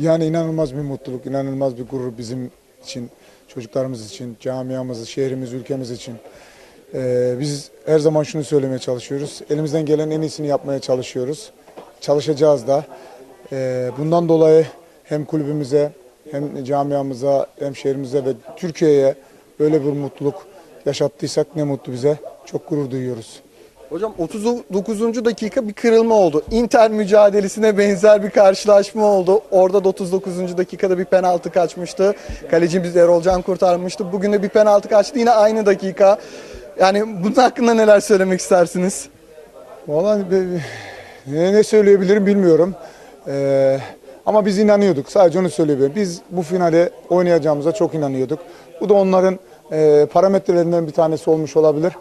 Yani inanılmaz bir mutluluk, inanılmaz bir gurur bizim için, çocuklarımız için, camiamız, şehrimiz, ülkemiz için. Ee, biz her zaman şunu söylemeye çalışıyoruz. Elimizden gelen en iyisini yapmaya çalışıyoruz. Çalışacağız da. Ee, bundan dolayı hem kulübümüze, hem camiamıza, hem şehrimize ve Türkiye'ye böyle bir mutluluk yaşattıysak ne mutlu bize. Çok gurur duyuyoruz. Hocam 39. dakika bir kırılma oldu. Inter mücadelesine benzer bir karşılaşma oldu. Orada da 39. dakikada bir penaltı kaçmıştı. Kalecimiz Erol Can kurtarmıştı. Bugün de bir penaltı kaçtı. Yine aynı dakika. Yani bunun hakkında neler söylemek istersiniz? Vallahi be- ne, ne söyleyebilirim bilmiyorum. Ee, ama biz inanıyorduk. Sadece onu söyleyebilirim. Biz bu finale oynayacağımıza çok inanıyorduk. Bu da onların e, parametrelerinden bir tanesi olmuş olabilir.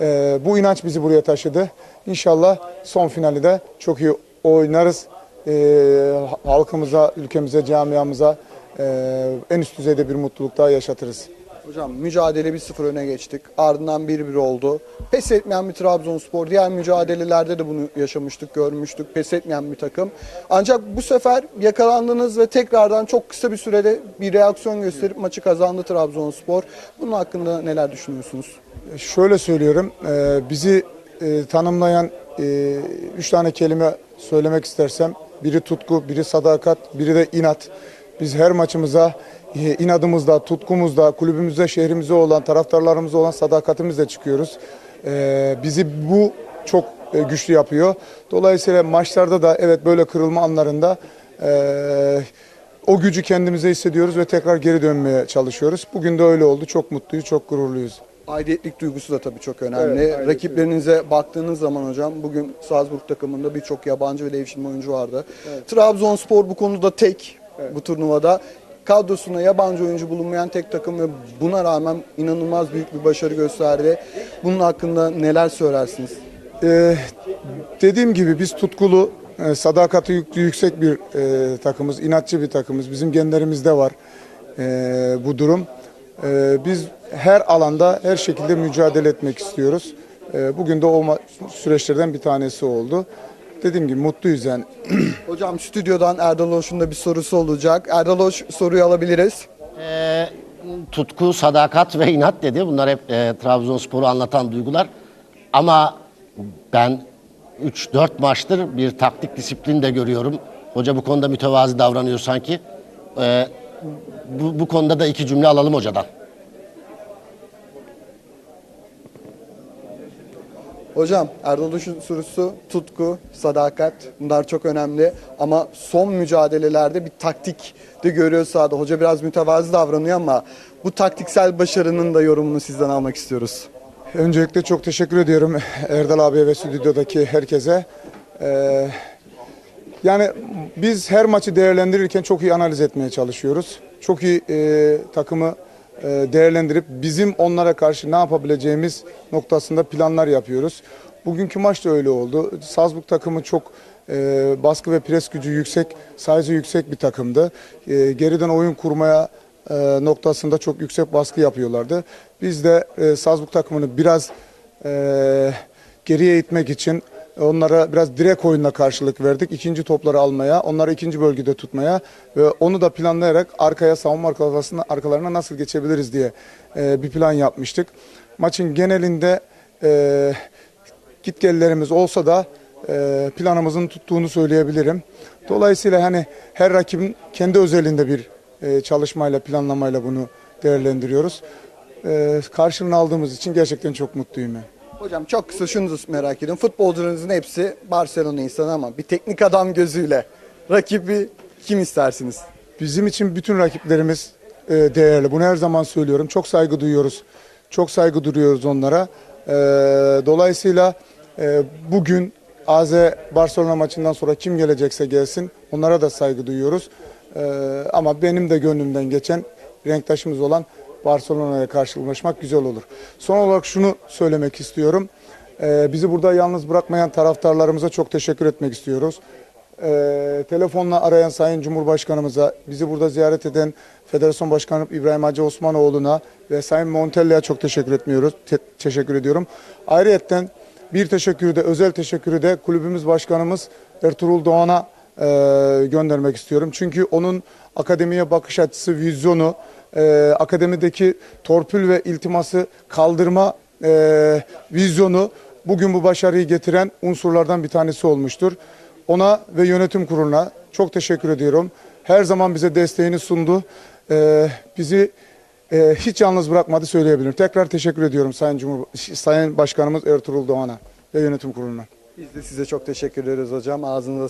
Ee, bu inanç bizi buraya taşıdı. İnşallah son finali de çok iyi oynarız. Ee, halkımıza, ülkemize, camiamıza e, en üst düzeyde bir mutluluk daha yaşatırız. Hocam mücadele 1-0 öne geçtik. Ardından 1-1 oldu. Pes etmeyen bir Trabzonspor. Diğer mücadelelerde de bunu yaşamıştık, görmüştük. Pes etmeyen bir takım. Ancak bu sefer yakalandınız ve tekrardan çok kısa bir sürede bir reaksiyon gösterip maçı kazandı Trabzonspor. Bunun hakkında neler düşünüyorsunuz? Şöyle söylüyorum, e, bizi e, tanımlayan e, üç tane kelime söylemek istersem, biri tutku, biri sadakat, biri de inat. Biz her maçımıza e, inadımızla, tutkumuzla, kulübümüzde, şehrimizde olan, taraftarlarımızda olan sadakatimizle çıkıyoruz. E, bizi bu çok e, güçlü yapıyor. Dolayısıyla maçlarda da evet böyle kırılma anlarında o gücü kendimize hissediyoruz ve tekrar geri dönmeye çalışıyoruz. Bugün de öyle oldu. Çok mutluyuz, çok gururluyuz. Aidiyetlik duygusu da tabii çok önemli. Evet, Rakiplerinize baktığınız zaman hocam bugün Salzburg takımında birçok yabancı ve devşirme oyuncu vardı. Trabzonspor bu konuda tek bu turnuvada. Kadrosuna yabancı oyuncu bulunmayan tek takım ve buna rağmen inanılmaz büyük bir başarı gösterdi. Bunun hakkında neler söylersiniz? Ee, dediğim gibi biz tutkulu, e, sadakati yük- yüksek bir e, takımız, inatçı bir takımız. Bizim genlerimizde var e, bu durum. E, biz her alanda, her şekilde mücadele etmek istiyoruz. E, bugün de o süreçlerden bir tanesi oldu. Dediğim gibi mutluyuz yani. Hocam stüdyodan Erdal Hoş'un da bir sorusu olacak. Erdal Hoş soruyu alabiliriz. Ee, tutku, sadakat ve inat dedi. Bunlar hep e, Trabzonspor'u anlatan duygular. Ama ben 3-4 maçtır bir taktik disiplin de görüyorum. Hoca bu konuda mütevazi davranıyor sanki. Ee, bu, bu konuda da iki cümle alalım hocadan. Hocam Erdal Hoş'un sorusu tutku, sadakat bunlar çok önemli ama son mücadelelerde bir taktik de görüyoruz sahada. Hoca biraz mütevazi davranıyor ama bu taktiksel başarının da yorumunu sizden almak istiyoruz. Öncelikle çok teşekkür ediyorum Erdal abiye ve stüdyodaki herkese. Ee, yani biz her maçı değerlendirirken çok iyi analiz etmeye çalışıyoruz. Çok iyi e, takımı değerlendirip bizim onlara karşı ne yapabileceğimiz noktasında planlar yapıyoruz. Bugünkü maç da öyle oldu. Salzburg takımı çok e, baskı ve pres gücü yüksek, sayısı yüksek bir takımdı. E, geriden oyun kurmaya e, noktasında çok yüksek baskı yapıyorlardı. Biz de e, Salzburg takımını biraz e, geriye itmek için onlara biraz direkt oyunla karşılık verdik. İkinci topları almaya, onları ikinci bölgede tutmaya ve onu da planlayarak arkaya savunma arkalarına, arkalarına nasıl geçebiliriz diye e, bir plan yapmıştık. Maçın genelinde e, gitgellerimiz olsa da e, planımızın tuttuğunu söyleyebilirim. Dolayısıyla hani her rakibin kendi özelinde bir e, çalışmayla, planlamayla bunu değerlendiriyoruz. E, karşılığını aldığımız için gerçekten çok mutluyum ben. Hocam çok kısa şunu merak ediyorum. Futbolcularınızın hepsi Barcelona insanı ama bir teknik adam gözüyle rakibi kim istersiniz? Bizim için bütün rakiplerimiz e, değerli. Bunu her zaman söylüyorum. Çok saygı duyuyoruz. Çok saygı duyuyoruz onlara. E, dolayısıyla e, bugün AZ Barcelona maçından sonra kim gelecekse gelsin onlara da saygı duyuyoruz. Ama benim de gönlümden geçen renktaşımız olan Barcelona'ya karşılaşmak güzel olur. Son olarak şunu söylemek istiyorum. E, bizi burada yalnız bırakmayan taraftarlarımıza çok teşekkür etmek istiyoruz. Ee, telefonla arayan Sayın Cumhurbaşkanımıza, bizi burada ziyaret eden Federasyon Başkanı İbrahim Hacı Osmanoğlu'na ve Sayın Montella'ya çok teşekkür etmiyoruz. Te- teşekkür ediyorum. Ayrıyeten bir teşekkürü de özel teşekkürü de kulübümüz başkanımız Ertuğrul Doğan'a e, göndermek istiyorum. Çünkü onun akademiye bakış açısı, vizyonu, e, akademideki torpil ve iltiması kaldırma e, vizyonu bugün bu başarıyı getiren unsurlardan bir tanesi olmuştur. Ona ve yönetim kuruluna çok teşekkür ediyorum. Her zaman bize desteğini sundu. E, bizi e, hiç yalnız bırakmadı söyleyebilirim. Tekrar teşekkür ediyorum Sayın Cumhur Sayın Başkanımız Ertuğrul Doğan'a ve yönetim kuruluna. Biz de size çok teşekkür ederiz hocam. Ağzınıza